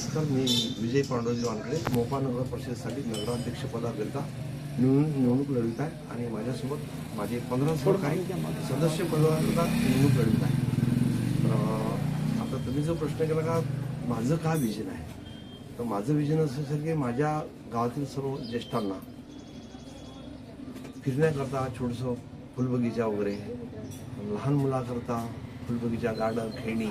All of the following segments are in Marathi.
नमस्कार मी विजय पांडवजी वानकडे मोपा नगर परिषदेसाठी नगराध्यक्षपदाकरिता निवडून निवडणूक लढवित आहे आणि माझ्यासोबत माझे पंधरा सोळ काही सदस्य पदाकरिता निवडणूक लढवित आहे तर आता तुम्ही जो प्रश्न केला का माझं काय विजन आहे? तर माझं विजन असं असेल की माझ्या गावातील सर्व ज्येष्ठांना फिरण्याकरता छोटंसं फुलबगीचा वगैरे लहान मुलाकरता फुलबगीचा गार्डन खेळणी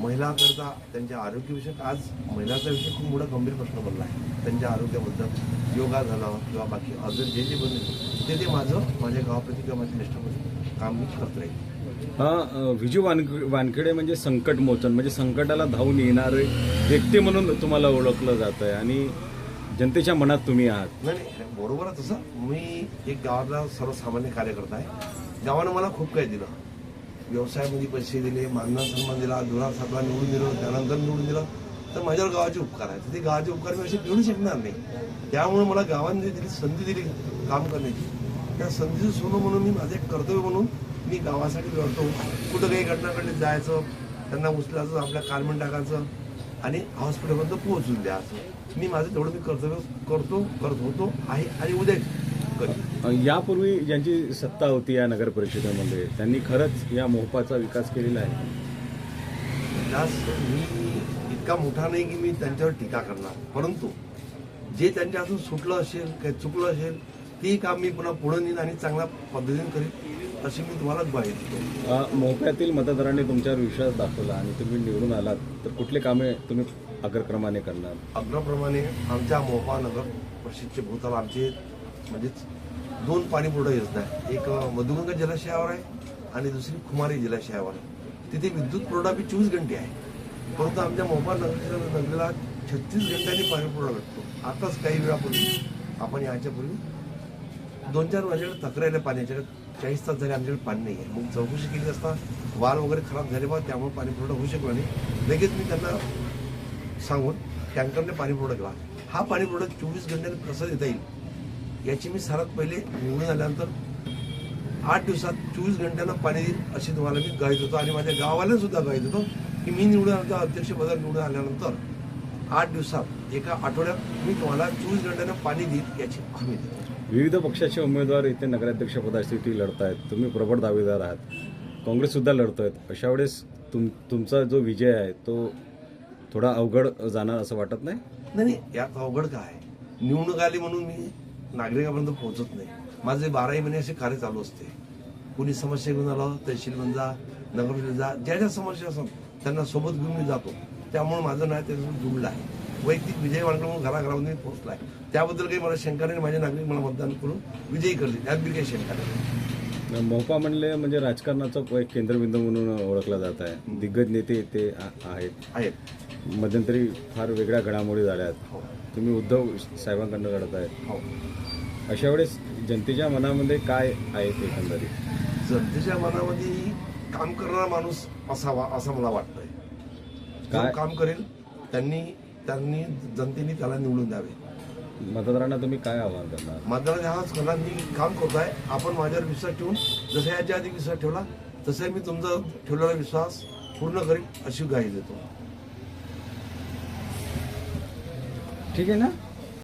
महिलाकरता त्यांच्या आरोग्यविषयक आज महिलाचा विषय खूप मोठा गंभीर प्रश्न बनला आहे. त्यांच्या आरोग्याबद्दल योगा झालं किंवा बाकी अजून जे जे बनले ते ते माझं माझ्या गावाप्रती किंवा माझ्या निष्ठाप्रती काम मी करत राहील. हा विजू वान वानखेडे म्हणजे संकट मोचन म्हणजे संकटाला धावून येणारे व्यक्ती म्हणून तुम्हाला ओळखलं जात आहे आणि जनतेच्या मनात तुम्ही आहात. नाही नाही बरोबर आहे तसं मी एक गावातला सर्वसामान्य कार्यकर्ता आहे. गावानं मला खूप काही दिलं. व्यवसायामध्ये पैसे दिले मानधन सन्मान दिला धुरा साहेबला निवडून दिलं त्यानंतर निवडून दिलं तर माझ्यावर गावाचे उपकार आहेत. तर ते गावाचे उपकार मी असे घेऊ शकणार नाही. त्यामुळे मला गावाने दिली संधी दिली काम करण्याची. त्या संधीचं सोनं म्हणून मी माझे कर्तव्य म्हणून मी गावासाठी लढतो. कुठं काही घटनाकडे जायचं त्यांना उचलायचं आपल्या कालमेंट टाकायचं आणि हॉस्पिटलपर्यंत पोहोचून द्यायचं मी माझं तेवढं मी कर्तव्य करतो करत होतो आहे आणि उद्या यापूर्वी ज्यांची सत्ता होती या नगर परिषदेमध्ये त्यांनी खरंच या मोहपाचा विकास केलेला आहे? मी इतका मोठा नाही की मी त्यांच्यावर टीका करणार. परंतु जे त्यांच्या हातून सुटलं असेल काही चुकलं असेल ते काम मी पुन्हा पुढे नेईन आणि चांगल्या पद्धतीने करीन अशी मी तुम्हाला ग्वाही देतो. अ, मोहप्यातील मतदारांनी तुमच्यावर विश्वास दाखवला आणि तुम्ही निवडून आलात तर कुठले कामे तुम्ही अग्रक्रमाने करणार? अग्रप्रमाणे आमच्या मोपा नगर परिषदचे भूताल आमचे म्हणजेच दोन पाणी पुरवठा योजना आहे एक मधुगंगा जलाशयावर आहे आणि दुसरी खुमारी जलाशयावर आहे. तिथे विद्युत पुरवठा बी चोवीस घंटे आहे. परंतु आमच्या मोपा नगर नगरीला छत्तीस घंट्यांनी पाणी पुरवठा भेटतो आताच काही वेळापूर्वी आपण याच्यापूर्वी दोन चार माझ्याकडे तक्रार पाण्याच्या चाळीस तास झाले आमच्याकडे पाणी नाही आहे मग चौकशी केली असता वाल वगैरे खराब झाले बा त्यामुळे पाणी पुरवठा होऊ शकला नाही. लगेच मी त्यांना सांगून टँकरने पाणी पुरवठा केला. हा पाणी पुरवठा चोवीस घंट्याने कसा देता येईल. याची मी सर्वात पहिले निवडून आल्यानंतर आठ दिवसात चोवीस घंट्यांना पाणी देईल अशी तुम्हाला मी गाईत होतो आणि माझ्या गावाला सुद्धा गाईत होतो की मी निवडून आलो अध्यक्षपदावर निवडून आल्यानंतर आठ दिवसात एका आठवड्यात मी तुम्हाला चोवीस घंट्यांना पाणी देईल याची हमी देतो. विविध पक्षाचे उमेदवार इथे नगराध्यक्ष पदासाठी लढत आहेत तुम्ही प्रबळ दावेदार आहात. काँग्रेस सुद्धा लढतोय अशा वेळेस तुम तुमचा जो विजय आहे तो थोडा अवघड जाणार असं वाटत नाही? नाही नाही यात अवघड काय निवडणूक आली म्हणून मी नागरिकापर्यंत पोहोचत नाही. माझे बाराही महिने असे कार्य चालू असते. कुणी समस्या घेऊन आलं तहसीलमध्ये जा नगरमध्ये जा ज्या ज्या समस्या असतात त्यांना सोबत घेऊन मी जातो. त्यामुळे माझं नाव त्याच्यासोबत जुळलं आहे. वैयक्तिक विजय वाणकर म्हणून घराघरामध्ये मी पोहोचला आहे. त्याबद्दल काही मला शंका नाही. माझे नागरिक मला मतदान करून विजयी करतील. त्यात बी काही शंका नाही. मोपा म्हणले म्हणजे राजकारणाचा एक केंद्रबिंदू म्हणून ओळखला जात आहे. दिग्गज नेते आ- आहेत. आहेत. मध्यंतरी फार वेगळ्या घडामोडी झाल्यात. हो. तुम्ही उद्धव साहेबांकडनं लढत आहेत हो. अशा वेळेस जनतेच्या मनामध्ये काय आहे ते एकंदरीत? जनतेच्या मनामध्ये काम करणारा माणूस असावा असं मला वाटतंय. काय? काम करेल त्यांनी त्यांनी जनतेने त्याला निवडून द्यावे. मतदारांना तुम्ही काय आव्हान करणार? मतदारांनी हाच करणार मी काम करतोय. आपण माझ्यावर विश्वास ठेवून जसं याच्या आधी विश्वास ठेवला तसं मी तुमचा ठेवलेला विश्वास पूर्ण करीन अशी ग्वाही देतो. ठीक आहे ना?